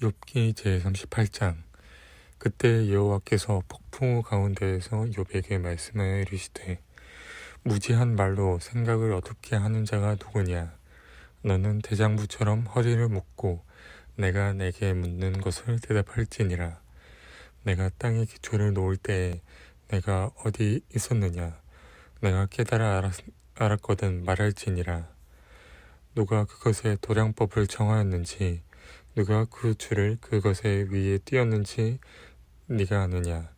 욥기 제38장. 그때 여호와께서 폭풍우 가운데에서 욥에게 말씀하여 이르시되 무지한 말로 생각을 어둡게 하는 자가 누구냐? 너는 대장부처럼 허리를 묶고 내가 내게 묻는 것을 대답할지니라. 내가 땅의 기초를 놓을 때에 내가 어디 있었느냐? 내가 깨달아 알았, 알았거든 말할지니라. 누가 그것의 도량법을 정하였는지 누가 그 줄을 그것의 위에 띄었는지 네가 아느냐?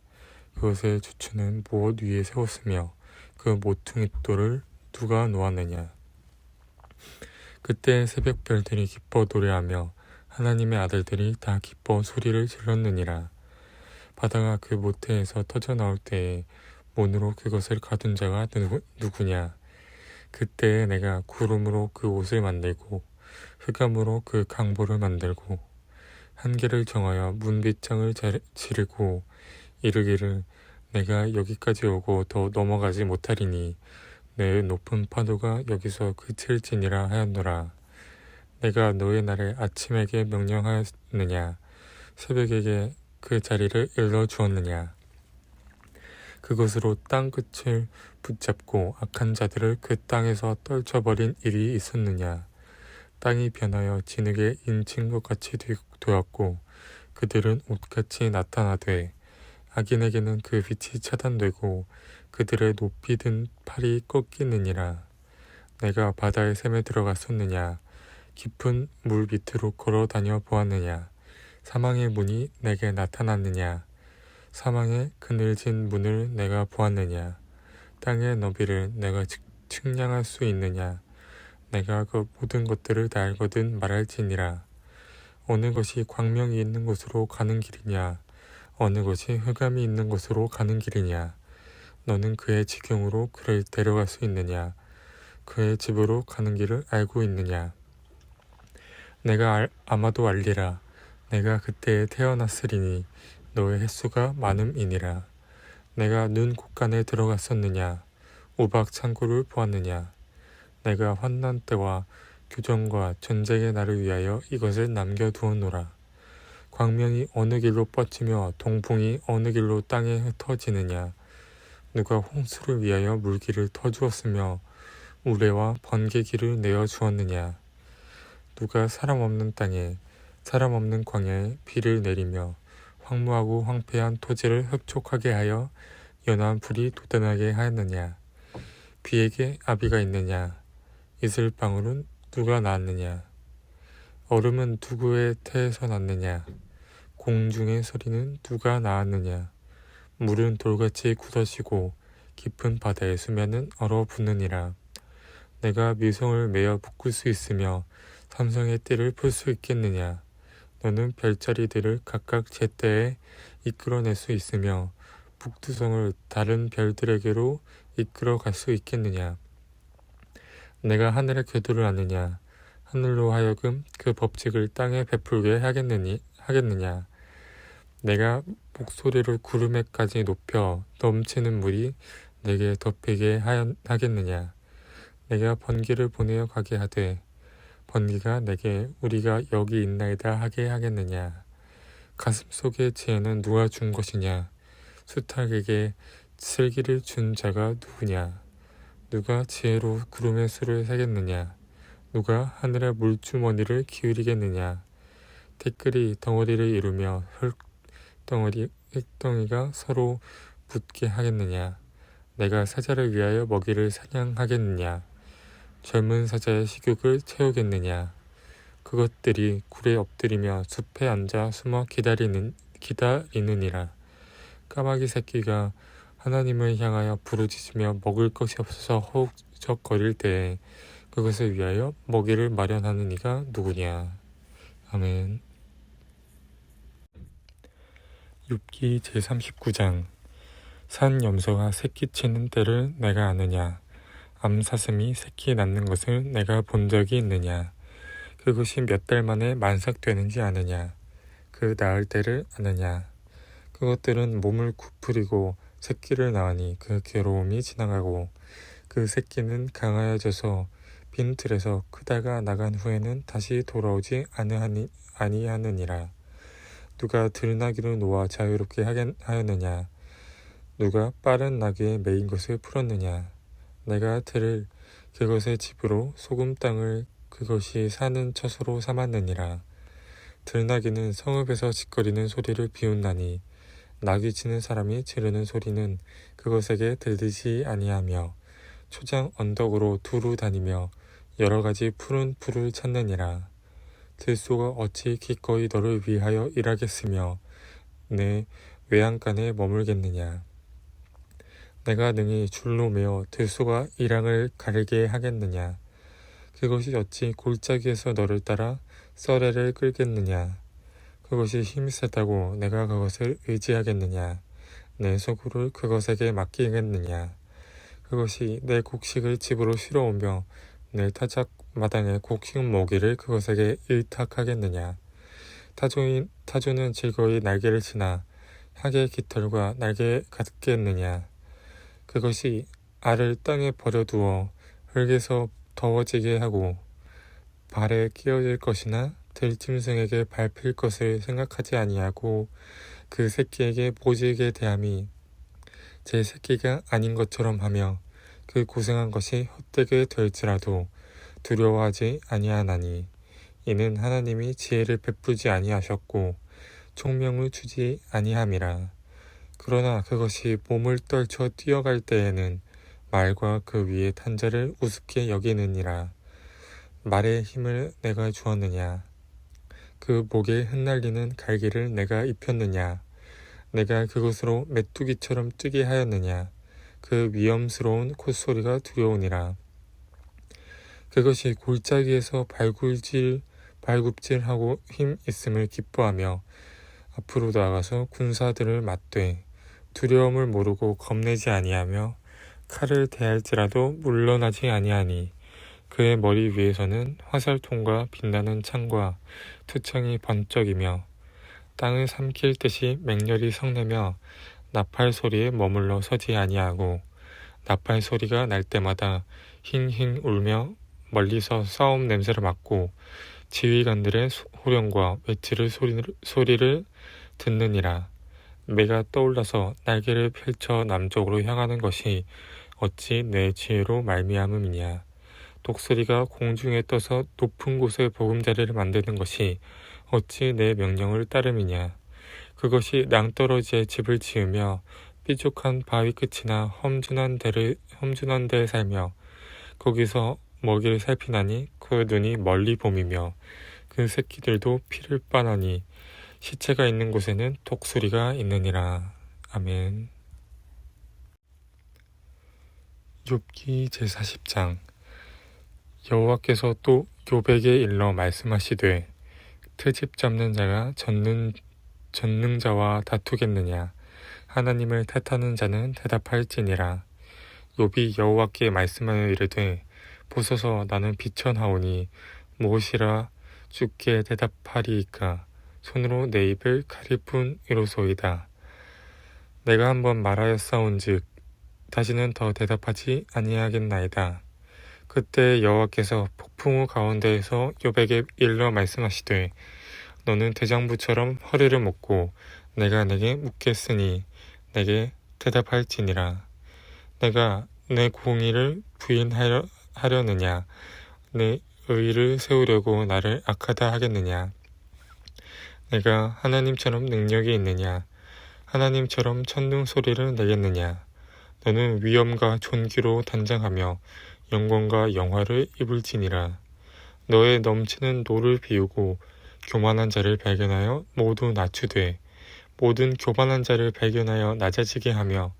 그것의 주추는 무엇 위에 세웠으며 그 모퉁이 돌을 누가 놓았느냐? 그때 새벽별들이 기뻐 노래하며 하나님의 아들들이 다 기뻐 소리를 질렀느니라. 바다가 그 모태에서 터져 나올 때에 문으로 그것을 가둔 자가 누구, 누구냐? 그때에 내가 구름으로 그 옷을 만들고 흑암으로 그 강보를 만들고 한계를 정하여 문빗장을 지르고 이르기를 내가 여기까지 오고 더 넘어가지 못하리니 내 높은 파도가 여기서 그칠지니라 하였노라. 내가 너의 날에 아침에게 명령하였느냐? 새벽에게 그 자리를 일러 주었느냐? 그것으로 땅 끝을 붙잡고 악한 자들을 그 땅에서 떨쳐버린 일이 있었느냐 땅이 변하여 진흙에 인친 것 같이 되었고 그들은 옷같이 나타나되 악인에게는 그 빛이 차단되고 그들의 높이 든 팔이 꺾이느니라. 내가 바다의 샘에 들어갔었느냐? 깊은 물 밑으로 걸어 다녀 보았느냐? 사망의 문이 내게 나타났느냐? 사망의 그늘진 문을 내가 보았느냐? 땅의 너비를 내가 측량할 수 있느냐 내가 그 모든 것들을 다 알거든 말할지니라. 어느 것이 광명이 있는 곳으로 가는 길이냐? 어느 것이 흑암이 있는 곳으로 가는 길이냐? 너는 그의 지경으로 그를 데려갈 수 있느냐? 그의 집으로 가는 길을 알고 있느냐? 내가 알, 아마도 알리라. 내가 그때에 태어났으리니 너의 횟수가 많음이니라. 내가 눈 곳간에 들어갔었느냐? 우박 창고를 보았느냐? 내가 환난 때와 교정과 전쟁의 날을 위하여 이것을 남겨두었노라. 광명이 어느 길로 뻗치며 동풍이 어느 길로 땅에 흩어지느냐. 누가 홍수를 위하여 물길을 터주었으며 우레와 번개길을 내어 주었느냐. 누가 사람 없는 땅에 사람 없는 광야에 비를 내리며 황무하고 황폐한 토지를 흡족하게 하여 연한 불이 돋아나게 하였느냐. 비에게 아비가 있느냐. 이슬방울은 누가 낳았느냐? 얼음은 누구의 태에서 났느냐? 공중의 소리는 누가 낳았느냐? 물은 돌같이 굳어지고 깊은 바다의 수면은 얼어붙느니라. 내가 미성을 매어 묶을 수 있으며 삼성의 띠를 풀 수 있겠느냐? 너는 별자리들을 각각 제때에 이끌어낼 수 있으며 북두성을 다른 별들에게로 이끌어 갈 수 있겠느냐? 내가 하늘의 궤도를 아느냐 하늘로 하여금 그 법칙을 땅에 베풀게 하겠느니 하겠느냐. 내가 목소리를 구름에까지 높여 넘치는 물이 내게 덮이게 하겠느냐. 내가 번개를 보내어 가게 하되 번개가 내게 우리가 여기 있나이다 하게 하겠느냐. 가슴 속의 지혜는 누가 준 것이냐. 수탉에게 슬기를 준 자가 누구냐 누가 지혜로 구름의 수를 세겠느냐? 누가 하늘의 물주머니를 기울이겠느냐? 댓글이 덩어리를 이루며 흙덩어리, 흙덩이가 서로 붙게 하겠느냐? 내가 사자를 위하여 먹이를 사냥하겠느냐? 젊은 사자의 식욕을 채우겠느냐? 그것들이 굴에 엎드리며 숲에 앉아 숨어 기다리는, 기다리느니라. 까마귀 새끼가 하나님을 향하여 부르짖으며 먹을 것이 없어서 허우적거릴 때에 그것을 위하여 먹이를 마련하는 이가 누구냐. 아멘. 6기 제39장 산 염소가 새끼 치는 때를 내가 아느냐. 암사슴이 새끼 낳는 것을 내가 본 적이 있느냐. 그것이 몇 달 만에 만삭되는지 아느냐. 그 낳을 때를 아느냐. 그것들은 몸을 구부리고 새끼를 낳으니 그 괴로움이 지나가고 그 새끼는 강하여져서 빈 틀에서 크다가 나간 후에는 다시 돌아오지 아니하느니라. 누가 들나귀를 놓아 자유롭게 하였느냐? 누가 빠른 나귀에 메인 것을 풀었느냐? 내가 들을 그것의 집으로 소금 땅을 그것이 사는 처소로 삼았느니라. 들나귀는 성읍에서 짓거리는 소리를 비웃나니 나귀 치는 사람이 지르는 소리는 그것에게 들리지 아니하며 초장 언덕으로 두루 다니며 여러 가지 푸른 풀을 찾느니라. 들소가 어찌 기꺼이 너를 위하여 일하겠으며 내 외양간에 머물겠느냐. 내가 능히 줄로 매어 들소가 일항을 가르게 하겠느냐. 그것이 어찌 골짜기에서 너를 따라 썰애를 끌겠느냐. 그것이 힘이 세다고 내가 그것을 의지하겠느냐. 내 소굴을 그것에게 맡기겠느냐. 그것이 내 곡식을 집으로 실어오며 내 타작 마당에 곡식 모기를 그것에게 일탁하겠느냐. 타조인, 타조는 즐거이 날개를 치나 하게 깃털과 날개 갖겠느냐. 그것이 알을 땅에 버려두어 흙에서 더워지게 하고 발에 끼어질 것이나 들짐승에게 밟힐 것을 생각하지 아니하고 그 새끼에게 모질게 대함이 제 새끼가 아닌 것처럼 하며 그 고생한 것이 헛되게 될지라도 두려워하지 아니하나니 이는 하나님이 지혜를 베푸지 아니하셨고 총명을 주지 아니함이라. 그러나 그것이 몸을 떨쳐 뛰어갈 때에는 말과 그 위에 탄자를 우습게 여기느니라. 말의 힘을 내가 주었느냐 그 목에 흩날리는 갈기를 내가 입혔느냐? 내가 그것으로 메뚜기처럼 뛰게 하였느냐? 그 위험스러운 콧소리가 두려우니라. 그것이 골짜기에서 발굴질 발굽질하고 힘 있음을 기뻐하며 앞으로 나가서 군사들을 맞되 두려움을 모르고 겁내지 아니하며 칼을 대할지라도 물러나지 아니하니 그의 머리 위에서는 화살통과 빛나는 창과 투창이 번쩍이며 땅을 삼킬 듯이 맹렬히 성내며 나팔 소리에 머물러 서지 아니하고 나팔 소리가 날 때마다 힝힝 울며 멀리서 싸움 냄새를 맡고 지휘관들의 호령과 외치를 소리를, 소리를 듣느니라. 매가 떠올라서 날개를 펼쳐 남쪽으로 향하는 것이 어찌 내 지혜로 말미암음이냐. 독수리가 공중에 떠서 높은 곳에 보금자리를 만드는 것이 어찌 내 명령을 따름이냐. 그것이 낭떠러지에 집을 지으며 삐죽한 바위 끝이나 험준한 데를 험준한 데에 살며 거기서 먹이를 살피나니 그 눈이 멀리 봄이며 그 새끼들도 피를 빠나니 시체가 있는 곳에는 독수리가 있느니라. 아멘. 욥기 제40장 여호와께서 또 욥에게 일러 말씀하시되 트집 잡는 자가 전능, 전능자와 다투겠느냐 하나님을 탓하는 자는 대답할지니라 욥이 여호와께 말씀하여 이르되 보소서 나는 비천하오니 무엇이라 주께 대답하리이까 손으로 내 입을 가릴 뿐이로소이다. 내가 한번 말하였사온즉 다시는 더 대답하지 아니하겠나이다. 그때 여호와께서 폭풍우 가운데에서 욥에게 일러 말씀하시되 너는 대장부처럼 허리를 묶고 내가 내게 묻겠으니 내게 대답할지니라. 내가 내 공의를 부인하려 하려느냐? 내 의를 세우려고 나를 악하다 하겠느냐? 내가 하나님처럼 능력이 있느냐? 하나님처럼 천둥 소리를 내겠느냐? 너는 위엄과 존귀로 단장하며 영광과 영화를 입을 지니라. 너의 넘치는 노를 비우고 교만한 자를 발견하여 모두 낮추되 모든 교만한 자를 발견하여 낮아지게 하며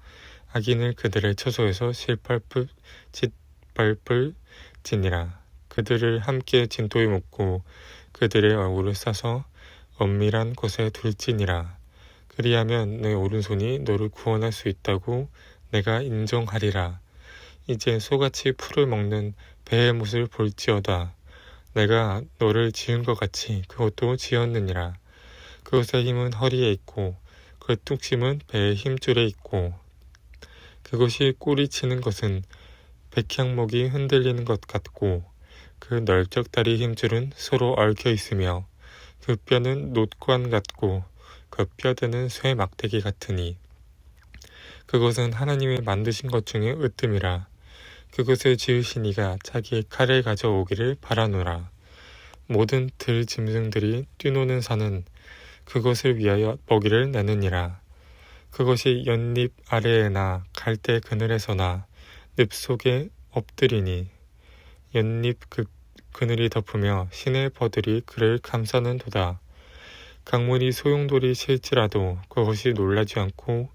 악인을 그들의 처소에서 실팔풋 짓밟을 지니라. 그들을 함께 진토에 묻고 그들의 얼굴을 싸서 엄밀한 곳에 둘지니라. 그리하면 내 오른손이 너를 구원할 수 있다고 내가 인정하리라 이제 소같이 풀을 먹는 배의 못을 볼지어다. 내가 너를 지은 것 같이 그것도 지었느니라. 그것의 힘은 허리에 있고 그 뚝심은 배의 힘줄에 있고 그것이 꼬리치는 것은 백향목이 흔들리는 것 같고 그 넓적 다리 힘줄은 서로 얽혀 있으며 그 뼈는 놋관 같고 그 뼈드는 쇠 막대기 같으니 그것은 하나님이 만드신 것 중에 으뜸이라 그것을 지으신 이가 자기의 칼을 가져오기를 바라노라 모든 들 짐승들이 뛰노는 산은 그것을 위하여 먹이를 내느니라 그것이 연잎 아래에나 갈대 그늘에서나 늪 속에 엎드리니 연잎 그 그늘이 덮으며 시내 버들이 그를 감싸는 도다. 강물이 소용돌이 실지라도 그것이 놀라지 않고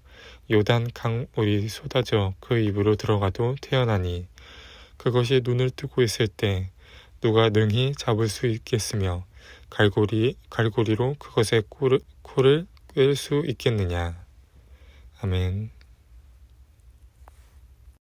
요단 강물이 쏟아져 그 입으로 들어가도 태어나니 그것이 눈을 뜨고 있을 때 누가 능히 잡을 수 있겠으며 갈고리 갈고리로 그것의 코를 코를 꿰수 있겠느냐. 아멘.